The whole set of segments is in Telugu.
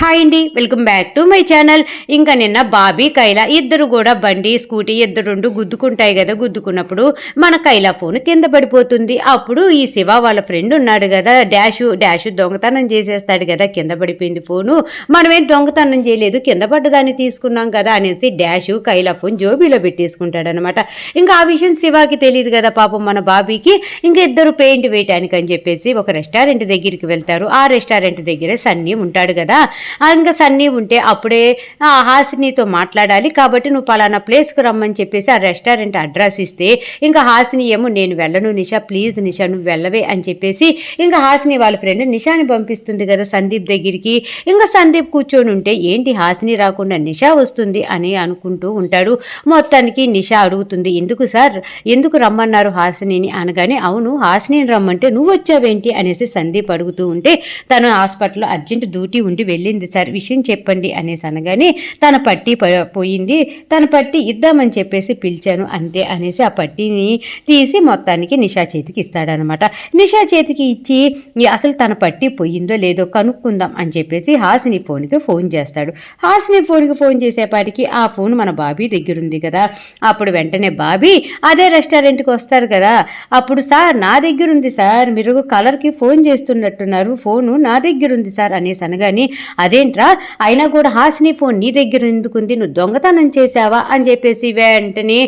హాయ్ అండి welcome back to my channel ఇంకా నిన్న బాబీ కైలా ఇద్దరు కూడా బండి స్కూటీ ఇద్దరు రెండు గుద్దుకుంటాయి కదా గుద్దుకున్నప్పుడు మన కైలా ఫోన్ కింద పడిపోతుంది. అప్పుడు ఈ శివ వాళ్ళ ఫ్రెండ్ ఉన్నాడు కదా డాషు డాషు దొంగతనం చేసేస్తాడు కదా కింద పడిపోయింది ఫోను మనమేం దొంగతనం చేయలేదు కింద పడ్డదాన్ని తీసుకున్నాం కదా అనేసి డాషు కైలా ఫోన్ జోబీలో పెట్టేసుకుంటాడు అనమాట ఇంకా ఆ విషయం శివాకి తెలియదు కదా పాపం మన బాబీకి. ఇంకా ఇద్దరు పెయింట్ వేయటానికి అని చెప్పేసి ఒక రెస్టారెంట్ దగ్గరికి వెళ్తారు. ఆ రెస్టారెంట్ దగ్గరే సన్నీ ఉంటాడు కదా ఇంకా సన్నీ ఉంటే అప్పుడే ఆ హాసినితో మాట్లాడాలి. కాబట్టి నువ్వు పలానా ప్లేస్కి రమ్మని చెప్పేసి ఆ రెస్టారెంట్ అడ్రస్ ఇస్తే ఇంకా హాసిని ఏమో నేను వెళ్ళను నిషా ప్లీజ్ నిషా నువ్వు వెళ్ళవే అని చెప్పేసి ఇంకా హాసిని వాళ్ళ ఫ్రెండ్ నిషాని పంపిస్తుంది కదా సందీప్ దగ్గరికి. ఇంకా సందీప్ కూర్చొని ఉంటే ఏంటి హాసిని రాకుండా నిషా వస్తుంది అని అనుకుంటూ ఉంటాడు. మొత్తానికి నిషా అడుగుతుంది ఎందుకు సార్? ఎందుకు రమ్మన్నారు హాసినిని? అనగానే అవును హాసినిని రమ్మంటే నువ్వు వచ్చావేంటి? అనేసి సందీప్ అడుగుతూ ఉంటే తను హాస్పిటల్లో అర్జెంట్ డ్యూటీ ఉండి వెళ్ళింది. సార్ విషయం చెప్పండి అనేసి అనగానే తన పట్టి పోయింది. తన పట్టి ఇద్దామని చెప్పేసి పిలిచాను అంతే అనేసి ఆ పట్టిని తీసి మొత్తానికి నిషా చేతికి ఇస్తాడనమాట. నిషా చేతికి ఇచ్చి అసలు తన పట్టి పోయిందో లేదో కనుక్కుందాం అని చెప్పేసి హాసిని ఫోన్కి ఫోన్ చేస్తాడు. హాసిని ఫోన్కి ఫోన్ చేసేపాటికి ఆ ఫోన్ మన బాబీ దగ్గర ఉంది కదా. అప్పుడు వెంటనే బాబీ అదే రెస్టారెంట్కి వస్తారు కదా. అప్పుడు సార్ నా దగ్గర ఉంది సార్. మీరు కలర్కి ఫోన్ చేస్తున్నట్టున్నారు. ఫోను నా దగ్గర ఉంది సార్ అనేసి అనగాని అదేంట్రా? అయినా కూడా హాసిని ఫోన్ నీ దగ్గర ఎందుకుంది? నువ్వు దొంగతనం చేశావా? అని చెప్పేసి వెంటనే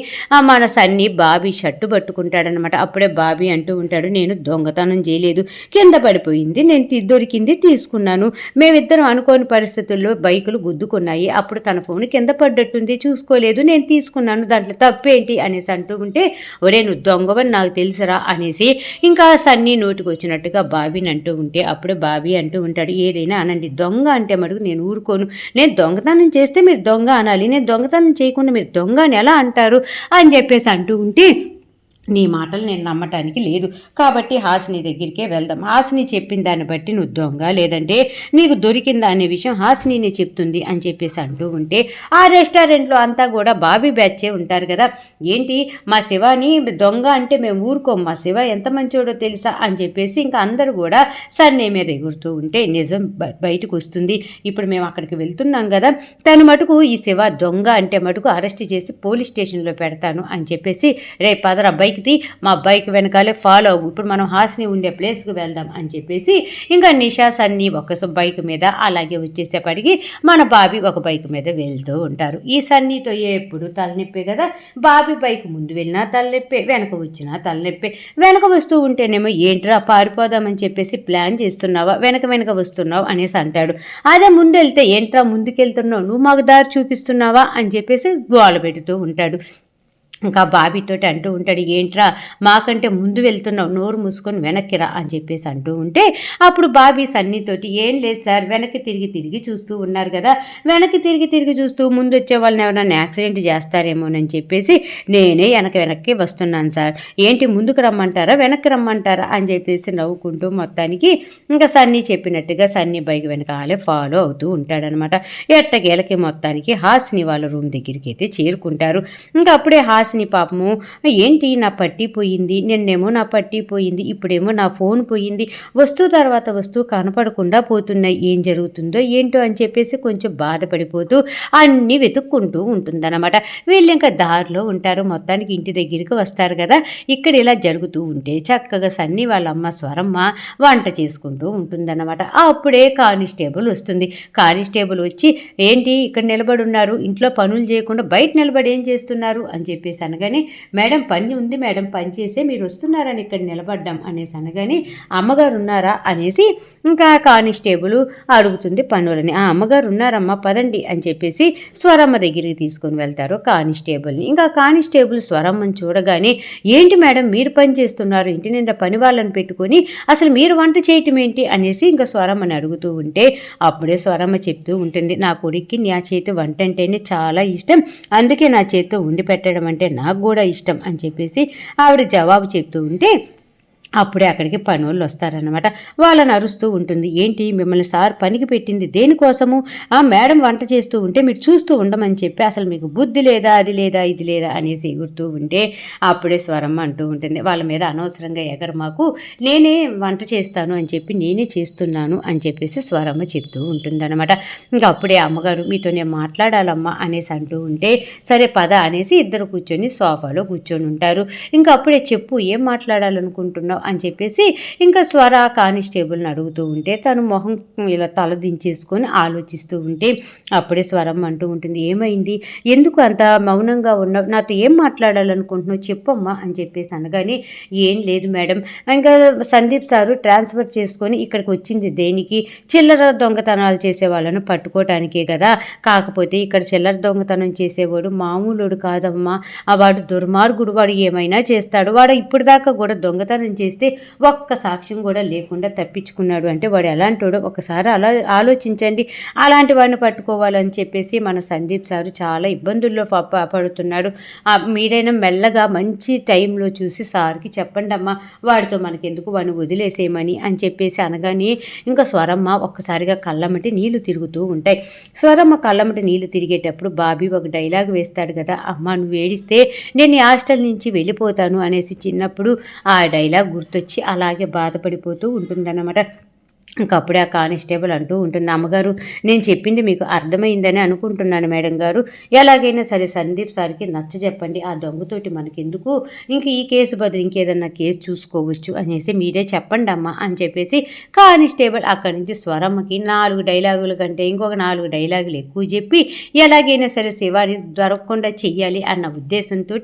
మన సన్ని బాబీ షర్టు పట్టుకుంటాడనమాట అప్పుడే బాబీ అంటూ ఉంటాడు నేను దొంగతనం చేయలేదు. కింద పడిపోయింది. నేను దొరికింది తీసుకున్నాను. మేమిద్దరం అనుకోని పరిస్థితుల్లో బైకులు గుద్దుకున్నాయి. అప్పుడు తన ఫోన్ కింద పడ్డట్టుంది. చూసుకోలేదు. నేను తీసుకున్నాను. దాంట్లో తప్పేంటి? అనేసి అంటూ ఉంటే ఒరే నువ్వు దొంగవని నాకు తెలుసురా? అనేసి ఇంకా సన్నీ నోటికి వచ్చినట్టుగా బాబీని అంటూ ఉంటే అప్పుడు బాబీ అంటూ ఉంటాడు ఏదైనా అనండి దొంగ అంటే మటుకు నేను ఊరుకోను. నేను దొంగతనం చేస్తే మీరు దొంగ అనాలి. నేను దొంగతనం చేయకుండా మీరు దొంగ అని ఎలా అంటారు? అని చెప్పేసి అంటూ ఉంటే నీ మాటలు నేను నమ్మటానికి లేదు. కాబట్టి హాసిని దగ్గరికే వెళ్దాం. హాసిని చెప్పిన దాన్ని బట్టి నువ్వు దొంగ లేదంటే నీకు దొరికిందా అనే విషయం హాసినినే చెప్తుంది అని చెప్పేసి అంటూ ఉంటే ఆ రెస్టారెంట్లో అంతా కూడా బాబీ బ్యాచే ఉంటారు కదా. ఏంటి? మా శివాని దొంగ అంటే మేము ఊరుకోం మా శివ ఎంత మంచోడో తెలుసా అని చెప్పేసి ఇంకా అందరూ కూడా సన్నే మీద ఎగురుతూ ఉంటే నిజం బ- బయటకు వస్తుంది. ఇప్పుడు మేము అక్కడికి వెళ్తున్నాం కదా. తను మటుకు ఈ శివ దొంగ అంటే మటుకు అరెస్ట్ చేసి పోలీస్ స్టేషన్లో పెడతాను అని చెప్పేసి రే పదరా బైక్ తీ మా బైక్ వెనకాలే ఫాలో అవ్వు. ఇప్పుడు మనం హాస్ని ఉండే ప్లేస్కి వెళ్దాం అని చెప్పేసి ఇంకా నిషా సన్నీ ఒక బైక్ మీద అలాగే వచ్చేసేపటికి మన బాబీ ఒక బైక్ మీద వెళ్తూ ఉంటారు. ఈ సన్నీతో ఎప్పుడు తలనొప్పే కదా? బాబీ బైక్ ముందు వెళ్ళినా తలనొప్పే వెనక వచ్చినా తలనొప్పే. వెనక వస్తూ ఉంటేనేమో ఏంట్రా పారిపోదామని చెప్పేసి ప్లాన్ చేస్తున్నావా? వెనక వెనక వస్తున్నావు అనేసి అంటాడు. అదే ముందు వెళ్తే ఏంట్రా ముందుకెళ్తున్నావు? నువ్వు మాకు దారి చూపిస్తున్నావా? అని చెప్పేసి గోల పెడుతూ ఉంటాడు. ఇంకా బాబీతోటి అంటూ ఉంటాడు ఏంట్రా మాకంటే ముందు వెళ్తున్నావు నోరు మూసుకొని వెనక్కిరా అని చెప్పేసి అంటూ ఉంటే అప్పుడు బాబీ సన్నీతోటి ఏం లేదు సార్ వెనక్కి తిరిగి తిరిగి చూస్తూ ఉన్నారు కదా వెనక్కి తిరిగి తిరిగి చూస్తూ ముందు వచ్చే వాళ్ళని ఎవరైనా యాక్సిడెంట్ చేస్తారేమోనని చెప్పేసి నేనే వెనక వెనక్కి వస్తున్నాను సార్. ఏంటి ముందుకు రమ్మంటారా వెనక్కి రమ్మంటారా? అని చెప్పేసి నవ్వుకుంటూ మొత్తానికి ఇంకా సన్నీ చెప్పినట్టుగా సన్నీ బైక్ వెనకాలే ఫాలో అవుతూ ఉంటాడనమాట. ఎట్టగేలకి మొత్తానికి హాసిని వాళ్ళ రూమ్ దగ్గరికి అయితే చేరుకుంటారు. ఇంకా అప్పుడే హాసిని పాపము. ఏంటి నా పట్టి పోయింది? నిన్నేమో నా పట్టి పోయింది. ఇప్పుడేమో నా ఫోన్ పోయింది. వస్తువు తర్వాత వస్తువు కనపడకుండా పోతున్నాయి. ఏం జరుగుతుందో ఏంటో అని చెప్పేసి కొంచెం బాధపడిపోతూ అన్నీ వెతుక్కుంటూ ఉంటుందన్నమాట. వీళ్ళు ఇంకా దారిలో ఉంటారు. మొత్తానికి ఇంటి దగ్గరికి వస్తారు కదా. ఇక్కడ ఇలా జరుగుతూ ఉంటే చక్కగా సన్ని వాళ్ళ అమ్మ స్వరమ్మ వంట చేసుకుంటూ ఉంటుందన్నమాట. అప్పుడే కానిస్టేబుల్ వస్తుంది. కానిస్టేబుల్ వచ్చి ఏంటి ఇక్కడ నిలబడి ఉన్నారు? ఇంట్లో పనులు చేయకుండా బయట నిలబడి ఏం చేస్తున్నారు? అని చెప్పేసి అనగానే మేడం పని ఉంది మేడం పని చేసే మీరు వస్తున్నారని ఇక్కడ నిలబడ్డాం అనేసి అనగానే అమ్మగారు ఉన్నారా? అనేసి ఇంకా కానిస్టేబుల్ అడుగుతుంది పనులని. ఆ అమ్మగారు ఉన్నారమ్మా పదండి అని చెప్పేసి స్వరమ్మ దగ్గరికి తీసుకొని వెళ్తారు కానిస్టేబుల్ని. ఇంకా కానిస్టేబుల్ స్వరమ్మని చూడగానే ఏంటి మేడం మీరు పని చేస్తున్నారు ఇంటి నిండా పని వాళ్ళని పెట్టుకొని అసలు మీరు వంట చేయటం ఏంటి? అనేసి ఇంకా స్వరమ్మని అడుగుతూ ఉంటే అప్పుడే స్వరమ్మ చెప్తూ ఉంటుంది నా కొడుక్కి నా చేతి వంట అంటేనే చాలా ఇష్టం. అందుకే నా చేతితో ఉండి పెట్టడం అంటే నాకు కూడా ఇష్టం అని చెప్పేసి ఆవిడ జవాబు చెప్తూ ఉంటే అప్పుడే అక్కడికి పని వాళ్ళు వస్తారనమాట వాళ్ళని అరుస్తూ ఉంటుంది. ఏంటి? మిమ్మల్ని సార్ పనికి పెట్టింది దేనికోసము? ఆ మేడం వంట చేస్తూ ఉంటే మీరు చూస్తూ ఉండమని చెప్పి అసలు మీకు బుద్ధి లేదా అది లేదా ఇది లేదా అనేసి ఎగురుతూ ఉంటే అప్పుడే స్వరం అంటూ ఉంటుంది. వాళ్ళ మీద అనవసరంగా ఎగరు మాకు. నేనే వంట చేస్తాను అని చెప్పి నేనే చేస్తున్నాను అని చెప్పేసి స్వరమ్మ చెప్తూ ఉంటుందన్నమాట. ఇంకా అప్పుడే అమ్మగారు మీతో నేను మాట్లాడాలమ్మా అనేసి అంటూ ఉంటే సరే పద అనేసి ఇద్దరు కూర్చొని సోఫాలో కూర్చొని ఉంటారు. ఇంకా అప్పుడే చెప్పు ఏం మాట్లాడాలనుకుంటున్నావు? అని చెప్పేసి ఇంకా స్వర కానిస్టేబుల్ని అడుగుతూ ఉంటే తను మొహం ఇలా తల దించేసుకొని ఆలోచిస్తూ ఉంటే అప్పుడే స్వరం అంటూ ఉంటుంది ఏమైంది? ఎందుకు అంత మౌనంగా ఉన్నావు? నాతో ఏం మాట్లాడాలనుకుంటున్నావు? చెప్పమ్మా అని చెప్పేసి అనగానే ఏం లేదు మేడం. ఇంకా సందీప్ సారు ట్రాన్స్ఫర్ చేసుకొని ఇక్కడికి వచ్చింది దేనికి? చిల్లర దొంగతనాలు చేసే వాళ్ళను పట్టుకోవటానికే కదా. కాకపోతే ఇక్కడ చిల్లర దొంగతనం చేసేవాడు మామూలుడు కాదమ్మా. వాడు దుర్మార్గుడు. వాడు ఏమైనా చేస్తాడు. వాడు ఇప్పటిదాకా కూడా దొంగతనం చేసి చేస్తే ఒక్క సాక్ష్యం కూడా లేకుండా తప్పించుకున్నాడు. అంటే వాడు ఎలాంటోడో ఒకసారి అలా ఆలోచించండి. అలాంటి వాడిని పట్టుకోవాలని చెప్పేసి మన సందీప్ సారు చాలా ఇబ్బందుల్లో పడుతున్నాడు. మీరైనా మెల్లగా మంచి టైంలో చూసి సార్కి చెప్పండి అమ్మా వాడితో మనకెందుకు వాడిని వదిలేసేయమని అని చెప్పేసి అనగానే ఇంకా స్వరమ్మ ఒక్కసారిగా కళ్ళమటి నీళ్ళు తిరుగుతూ ఉంటాయి. స్వరమ్మ కళ్ళమటి నీళ్ళు తిరిగేటప్పుడు బాబీ ఒక డైలాగ్ వేస్తాడు కదా అమ్మ నువ్వు ఏడిస్తే నేను హాస్టల్ నుంచి వెళ్ళిపోతాను అనేసి చిన్నప్పుడు ఆ డైలాగ్ గుర్తొచ్చి అలాగే బాధపడిపోతూ ఉంటుందన్నమాట. ఇంకప్పుడే ఆ కానిస్టేబుల్ అంటూ ఉంటుంది. అమ్మగారు నేను చెప్పింది మీకు అర్థమైందని అనుకుంటున్నాను మేడం గారు. ఎలాగైనా సరే సందీప్ సార్కి నచ్చ చెప్పండి. ఆ దొంగతోటి మనకెందుకు? ఇంక ఈ కేసు బదులు ఇంకేదన్నా కేసు చూసుకోవచ్చు అనేసి మీరే చెప్పండి అమ్మా అని చెప్పేసి కానిస్టేబుల్ అక్కడి నుంచి స్వరమ్మకి నాలుగు డైలాగుల కంటే ఇంకొక నాలుగు డైలాగులు ఎక్కువ చెప్పి ఎలాగైనా సరే శివాని దొరకకుండా చెయ్యాలి అన్న ఉద్దేశంతో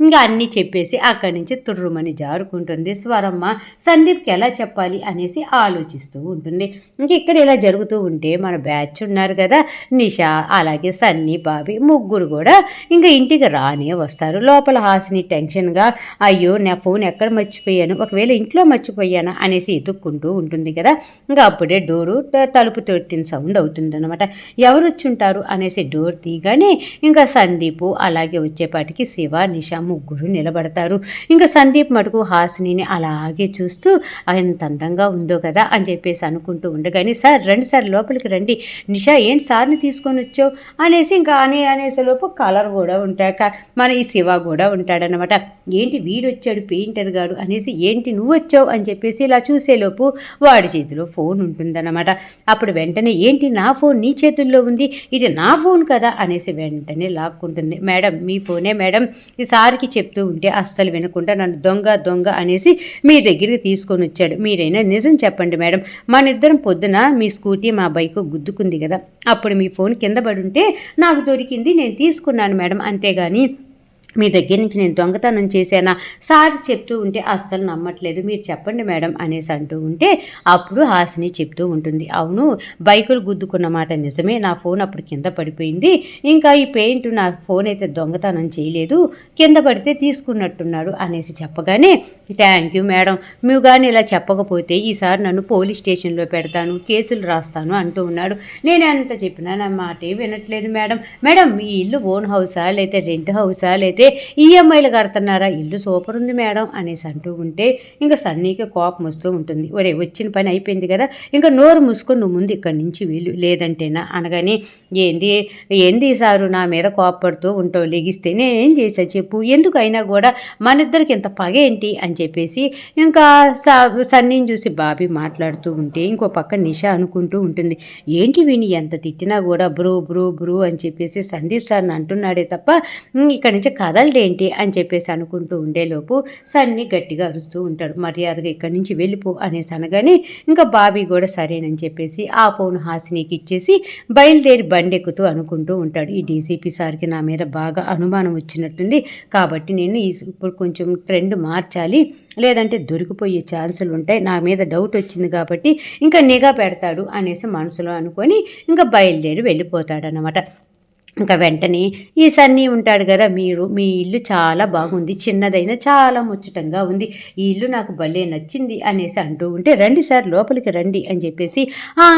ఇంకా అన్నీ చెప్పేసి అక్కడి నుంచి తుర్రుమని జారుకుంటుంది. స్వరమ్మ సందీప్కి ఎలా చెప్పాలి అనేసి ఆలోచిస్తూ ఉంటుంది. ఇంక ఇక్కడ ఇలా జరుగుతూ ఉంటే మన బ్యాచ్ ఉన్నారు కదా నిషా అలాగే సన్నీ బాబీ ముగ్గురు కూడా ఇంకా ఇంటికి రానే వస్తారు. లోపల హాసిని టెన్షన్గా అయ్యో నా ఫోన్ ఎక్కడ మర్చిపోయాను? ఒకవేళ ఇంట్లో మర్చిపోయానా? అనేసి ఎదుక్కుంటూ ఉంటుంది కదా. ఇంకా అప్పుడే డోరు తలుపు తొట్టిన సౌండ్ అవుతుంది అనమాట ఎవరు వచ్చుంటారు? అనేసి డోర్ తీయగానే ఇంకా సందీపు అలాగే వచ్చేపాటికి శివ నిషా ముగ్గురు నిలబడతారు. ఇంకా సందీప్ మటుకు హాసిని అలాగే చూస్తూ ఎంత అందంగా ఉందో కదా అని చెప్పి చెప్పేసి అనుకుంటూ ఉండగానే సార్ రండి సార్ లోపలికి రండి. నిషా ఏంటి సార్ని తీసుకొని వచ్చావు? అనేసి ఇంకా అనే అనేసేలోపు కలర్ కూడా ఉంటాడు మన ఈ శివ కూడా ఉంటాడనమాట ఏంటి వీడు వచ్చాడు పెయింటర్ గారు? అనేసి ఏంటి నువ్వు వచ్చావు అని చెప్పేసి ఇలా చూసేలోపు వాడి చేతిలో ఫోన్ ఉంటుందన్నమాట. అప్పుడు వెంటనే ఏంటి నా ఫోన్ నీ చేతుల్లో ఉంది? ఇది నా ఫోన్ కదా? అనేసి వెంటనే లాక్కుంటుంది. మేడం మీ ఫోనే మేడం. ఈ సార్కి చెప్తూ ఉంటే అస్సలు వినకుండా నన్ను దొంగ దొంగ అనేసి మీ దగ్గరికి తీసుకొని వచ్చాడు. మీరైనా నిజం చెప్పండి మేడం. మన ఇద్దరం పొద్దున మీ స్కూటీ మా బైక్ గుద్దుకుంది కదా. అప్పుడు మీ ఫోన్ కింద పడుంటే నాకు దొరికింది నేను తీసుకున్నాను మేడం అంతేగాని మీ దగ్గర నుంచి నేను దొంగతనం చేశానా? సార్ చెప్తూ ఉంటే అస్సలు నమ్మట్లేదు. మీరు చెప్పండి మేడం అనేసి అంటూ ఉంటే అప్పుడు హాసిని చెప్తూ ఉంటుంది. అవును బైకులు గుద్దుకున్న మాట నిజమే. నా ఫోన్ అప్పుడు కింద పడిపోయింది. ఇంకా ఈ పెయింట్ నా ఫోన్ అయితే దొంగతనం చేయలేదు. కింద పడితే తీసుకున్నట్టున్నాడు అనేసి చెప్పగానే థ్యాంక్ యూ మేడం. మీరు కానీ ఇలా చెప్పకపోతే ఈసారి నన్ను పోలీస్ స్టేషన్లో పెడతాను కేసులు రాస్తాను అంటూ ఉన్నాడు. నేను ఎంత చెప్పినా నా మాట వినట్లేదు మేడం. మేడం మీ ఇల్లు ఓన్ హౌసా? లేకపోతే రెంట్ హౌసా? లేకపోతే అయితే ఈఎంఐలు కడుతున్నారా? ఇల్లు సూపర్ ఉంది మేడం అనేసి అంటూ ఉంటే ఇంకా సన్నీకి కోపం వస్తూ ఉంటుంది. ఒరే వచ్చిన పని అయిపోయింది కదా ఇంకా నోరు మూసుకొని నువ్వు ముందు ఇక్కడి నుంచి వీలు లేదంటేనా? అనగానే ఏంది? ఏంది సారు నా మీద కోపడుతూ ఉంటావు లెగిస్తే నేనేం చేసా చెప్పు? ఎందుకు అయినా కూడా మన ఇద్దరికి ఇంత పగ ఏంటి? అని చెప్పేసి ఇంకా సన్నీని చూసి బాబీ మాట్లాడుతూ ఉంటే ఇంకో పక్క నిష అనుకుంటూ ఉంటుంది. ఏంటి విని ఎంత తిట్టినా కూడా బ్రూ బ్రూ బ్రూ అని చెప్పేసి సందీప్ సార్ని అంటున్నాడే తప్ప ఇక్కడి నుంచి కదలడేంటి అని చెప్పేసి అనుకుంటూ ఉండేలోపు సన్ని గట్టిగా అరుస్తూ ఉంటాడు. మర్యాదగా ఇక్కడి నుంచి వెళ్ళిపో అనేసి అనగానే ఇంకా బాబీ కూడా సరేనని చెప్పేసి ఆ ఫోన్ హాసినికి ఇచ్చేసి బయలుదేరి బండెక్కుతూ అనుకుంటూ ఉంటాడు. ఈ డీసీపీ సార్కి నా మీద బాగా అనుమానం వచ్చినట్టుంది. కాబట్టి నేను ఇప్పుడు కొంచెం ట్రెండ్ మార్చాలి. లేదంటే దొరికిపోయే ఛాన్సులు ఉంటాయి. నా మీద డౌట్ వచ్చింది కాబట్టి ఇంకా నిఘా పెడతాడు అనేసి మనసులో అనుకొని ఇంకా బయలుదేరి వెళ్ళిపోతాడనమాట ఇంకా వెంటనే ఈ సన్నీ ఉంటాడు కదా మీరు మీ ఇల్లు చాలా బాగుంది చిన్నదైనా చాలా ముచ్చటంగా ఉంది ఈ ఇల్లు నాకు భలే నచ్చింది అనేసి అంటూ ఉంటే రండి సార్ లోపలికి రండి అని చెప్పేసి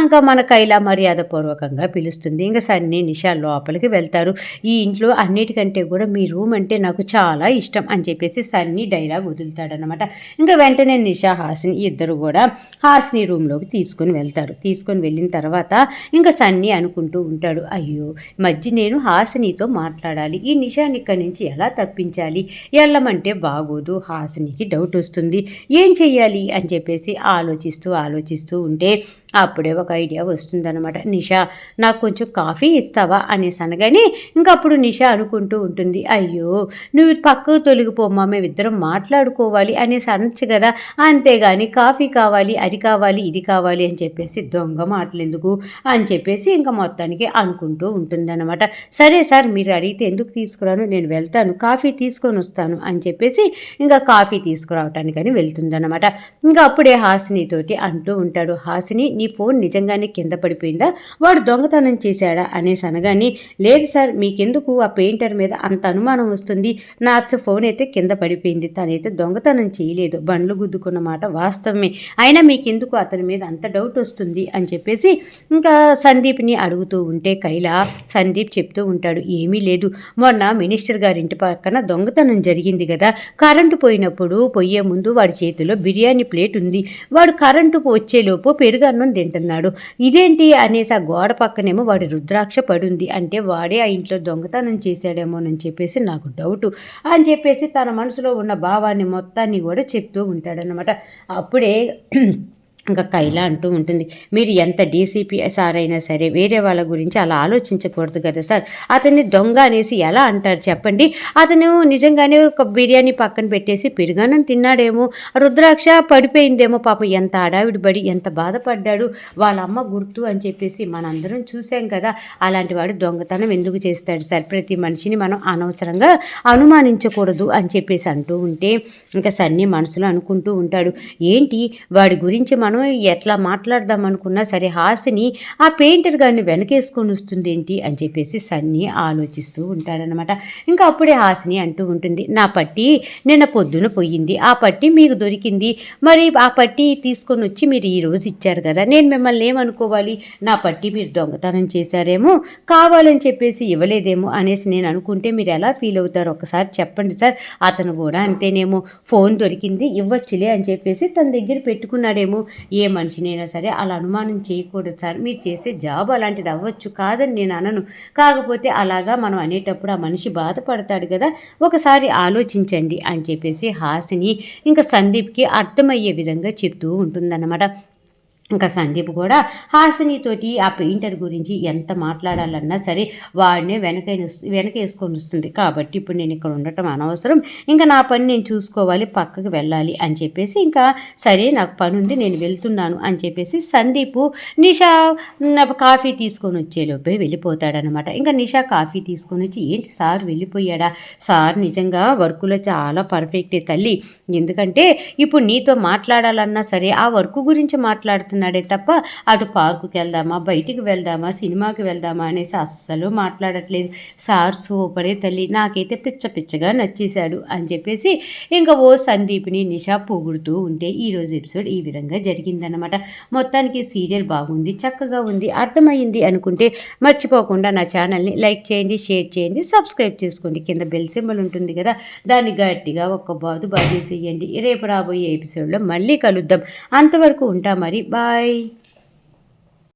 ఇంకా మన కైలా మర్యాదపూర్వకంగా పిలుస్తుంది. ఇంకా సన్నీ నిషా లోపలికి వెళ్తారు. ఈ ఇంట్లో అన్నిటికంటే కూడా మీ రూమ్ అంటే నాకు చాలా ఇష్టం అని చెప్పేసి సన్నీ డైలాగ్ వదులుతాడనమాట ఇంకా వెంటనే నిషా హాసిని ఇద్దరు కూడా హాసిని రూమ్లోకి తీసుకొని వెళ్తారు. తీసుకొని వెళ్ళిన తర్వాత ఇంకా సన్నీ అనుకుంటూ ఉంటాడు అయ్యో మధ్య నేను హాసినితో మాట్లాడాలి. ఈ నిషాని ఇక్కడి నుంచి ఎలా తప్పించాలి? వెళ్ళమంటే బాగోదు. హాసినికి డౌట్ వస్తుంది. ఏం చెయ్యాలి? అని చెప్పేసి ఆలోచిస్తూ ఆలోచిస్తూ ఉంటే అప్పుడే ఒక ఐడియా వస్తుందన్నమాట. నిషా నాకు కొంచెం కాఫీ ఇస్తావా? అనేసి అనగానే ఇంకప్పుడు నిషా అనుకుంటూ ఉంటుంది. అయ్యో నువ్వు పక్కకు తొలగిపోమ్మా మేమిద్దరం మాట్లాడుకోవాలి అనేసి అనొచ్చు కదా. అంతేగాని కాఫీ కావాలి అది కావాలి ఇది కావాలి అని చెప్పేసి దొంగ మాటలెందుకు? అని చెప్పేసి ఇంకా మొత్తానికి అనుకుంటూ ఉంటుందన్నమాట. సరే సార్ మీరు అడిగితే ఎందుకు తీసుకురాను? నేను వెళ్తాను కాఫీ తీసుకొని వస్తాను అని చెప్పేసి ఇంకా కాఫీ తీసుకురావటానికని వెళ్తుందన్నమాట. ఇంకా అప్పుడే హాసినితోటి అంటూ ఉంటాడు. హాసిని నీ ఫోన్ నిజంగానే కింద పడిపోయిందా? వాడు దొంగతనం చేశాడా అనేసి అనగానే లేదు సార్ మీకెందుకు? ఆ పెయింటర్ మీద అంత అనుమానం వస్తుంది. నా ఫోన్ అయితే కింద పడిపోయింది. తనైతే దొంగతనం చేయలేదు. బండ్లు గుద్దుకున్న మాట వాస్తవమే. అయినా మీకెందుకు అతని మీద అంత డౌట్ వస్తుంది అని చెప్పేసి ఇంకా సందీప్ని అడుగుతూ ఉంటే కైలా సందీప్ చెప్తూ ఉంటాడు ఏమీ లేదు. మొన్న మినిస్టర్ గారి ఇంటి పక్కన దొంగతనం జరిగింది కదా. కరెంటు పోయినప్పుడు పోయే ముందు వాడి చేతిలో బిర్యానీ ప్లేట్ ఉంది. వాడు కరెంటు వచ్చేలోపు పెరుగన్నం తింటున్నాడు. ఇదేంటి అనేసి ఆ గోడ పక్కనేమో వాడి రుద్రాక్ష పడుంది. అంటే వాడే ఆ ఇంట్లో దొంగతనం చేశాడేమోనని చెప్పేసి నాకు డౌటు. అని చెప్పేసి తన మనసులో ఉన్న భావాన్ని మొత్తాన్ని కూడా చెప్తూ ఉంటాడనమాట అప్పుడే ఇంకా కైలా అంటూ ఉంటుంది. మీరు ఎంత డీసీపీ సార్ అయినా సరే వేరే వాళ్ళ గురించి అలా ఆలోచించకూడదు కదా సార్. అతన్ని దొంగ అనేసి ఎలా అంటారు చెప్పండి? అతను నిజంగానే ఒక బిర్యానీ పక్కన పెట్టేసి పెరుగన్నం తిన్నాడేమో. రుద్రాక్ష పడిపోయిందేమో పాపం. ఎంత అడావిడి పడి ఎంత బాధపడ్డాడు. వాళ్ళ అమ్మ గుర్తు అని చెప్పేసి మనందరం చూసాం కదా. అలాంటి వాడు దొంగతనం ఎందుకు చేస్తాడు సార్? ప్రతి మనిషిని మనం అనవసరంగా అనుమానించకూడదు అని చెప్పేసి అంటూ ఉంటే ఇంకా సన్నీ మనసులో అనుకుంటూ ఉంటాడు. ఏంటి? వాడి గురించి మనం మనం ఎట్లా మాట్లాడదాం అనుకున్నా సరే హాసిని ఆ పెయింటర్ గారిని వెనకేసుకొని వస్తుంది ఏంటి అని చెప్పేసి సన్నీ ఆలోచిస్తూ ఉంటాడనమాట ఇంకా అప్పుడే హాసిని అంటూ ఉంటుంది నా పట్టి నిన్న పొద్దున పోయింది. ఆ పట్టి మీకు దొరికింది. మరి ఆ పట్టి తీసుకొని వచ్చి మీరు ఈరోజు ఇచ్చారు కదా. నేను మిమ్మల్ని ఏమనుకోవాలి? నా పట్టి మీరు దొంగతనం చేశారేమో కావాలని చెప్పేసి ఇవ్వలేదేమో అనేసి నేను అనుకుంటే మీరు ఎలా ఫీల్ అవుతారో ఒకసారి చెప్పండి సార్. అతను కూడా అంతేనేమో ఫోన్ దొరికింది ఇవ్వచ్చులే అని చెప్పేసి తన దగ్గర పెట్టుకున్నాడేమో. ఏ మనిషినైనా సరే అలా అనుమానం చేయకూడదు సార్. మీరు చేసే జాబ్ అలాంటిది అవ్వచ్చు కాదని నేను అనను. కాకపోతే అలాగా మనం అనేటప్పుడు ఆ మనిషి బాధపడతాడు కదా ఒకసారి ఆలోచించండి అని చెప్పేసి హాసిని ఇంకా సందీప్కి అర్థమయ్యే విధంగా చెప్తూ ఉంటుందన్నమాట. ఇంకా సందీప్ కూడా హాసినితోటి ఆ పెయింటర్ గురించి ఎంత మాట్లాడాలన్నా సరే వాడినే వెనక వెనకేసుకొని వస్తుంది. కాబట్టి ఇప్పుడు నేను ఇక్కడ ఉండటం అనవసరం. ఇంకా నా పని నేను చూసుకోవాలి పక్కకు వెళ్ళాలి అని చెప్పేసి ఇంకా సరే నాకు పని ఉంది నేను వెళ్తున్నాను అని చెప్పేసి సందీప్ నిషా కాఫీ తీసుకొని వచ్చేలోపే వెళ్ళిపోతాడనమాట. ఇంకా నిషా కాఫీ తీసుకొని వచ్చి ఏంటి సార్ వెళ్ళిపోయాడా? సార్ నిజంగా వర్కులో చాలా పర్ఫెక్ట్ తల్లి. ఎందుకంటే ఇప్పుడు నీతో మాట్లాడాలన్నా సరే ఆ వర్క్ గురించి మాట్లాడుతున్నాడే తప్ప అటు పార్కుకి వెళ్దామా బయటికి వెళ్దామా సినిమాకి వెళ్దామా అనేసి అస్సలు మాట్లాడట్లేదు. సార్ సూపరే తల్లి నాకైతే పిచ్చ పిచ్చగా నచ్చేశాడు అని చెప్పేసి ఇంకా ఓ సందీప్ని నిషా పొగుడుతూ ఉంటే ఈరోజు ఎపిసోడ్ ఈ విధంగా జరిగిందనమాట మొత్తానికి సీరియల్ బాగుంది చక్కగా ఉంది అర్థమైంది అనుకుంటే మర్చిపోకుండా నా ఛానల్ని లైక్ చేయండి షేర్ చేయండి సబ్స్క్రైబ్ చేసుకోండి. కింద బెల్ సింబల్ ఉంటుంది కదా దాన్ని గట్టిగా ఒక్క బాదు బాధేసేయండి రేపు రాబోయే ఎపిసోడ్లో మళ్ళీ కలుద్దాం. అంతవరకు ఉంటా మరి బాయ్